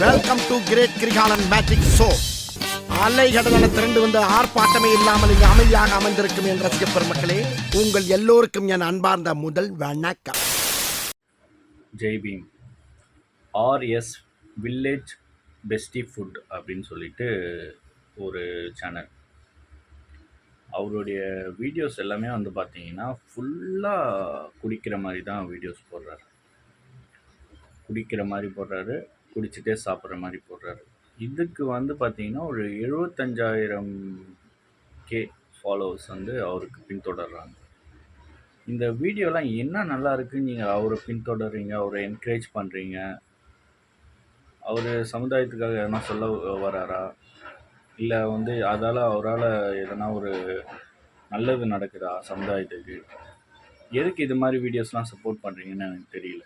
Welcome to great Krikalan magic show அலைகடலான திரண்டு வந்து ஆர்ப்பாட்டமே இல்லாமல் இங்கு அமைதியாக அமர்ந்திருக்கும் என் ரசிக பெருமக்களே உங்கள் எல்லோருக்கும் என் அன்பார்ந்த முதல் வணக்கம். Jai Bhim. RS village bestie food அப்படின்னு சொல்லிட்டு ஒரு சேனல் அவருடைய வீடியோஸ் எல்லாமே வந்து பார்த்தீங்கன்னா ஃபுல்லாக குடிக்கிற மாதிரி தான் வீடியோஸ் போடுறாரு. குடிக்கிற மாதிரி போடுறாரு. குடிச்சிட்டே சாப்பிட்ற மாதிரி போடுறாரு. இதுக்கு வந்து பார்த்தீங்கன்னா ஒரு எழுபத்தஞ்சாயிரம் கே ஃபாலோவர்ஸ் வந்து அவருக்கு பின்தொடர்றாங்க. இந்த வீடியோலாம் என்ன நல்லா இருக்குன்னு நீங்கள் அவரை பின்தொடர்றீங்க அவரை என்கரேஜ் பண்ணுறீங்க அவர் சமுதாயத்துக்காக எதனா சொல்ல வராரா? இல்லை வந்து அதால் அவரால் எதனா ஒரு நல்லது நடக்குதா சமுதாயத்துக்கு? எதுக்கு இது மாதிரி வீடியோஸ்லாம் சப்போர்ட் பண்ணுறீங்கன்னு எனக்கு தெரியல.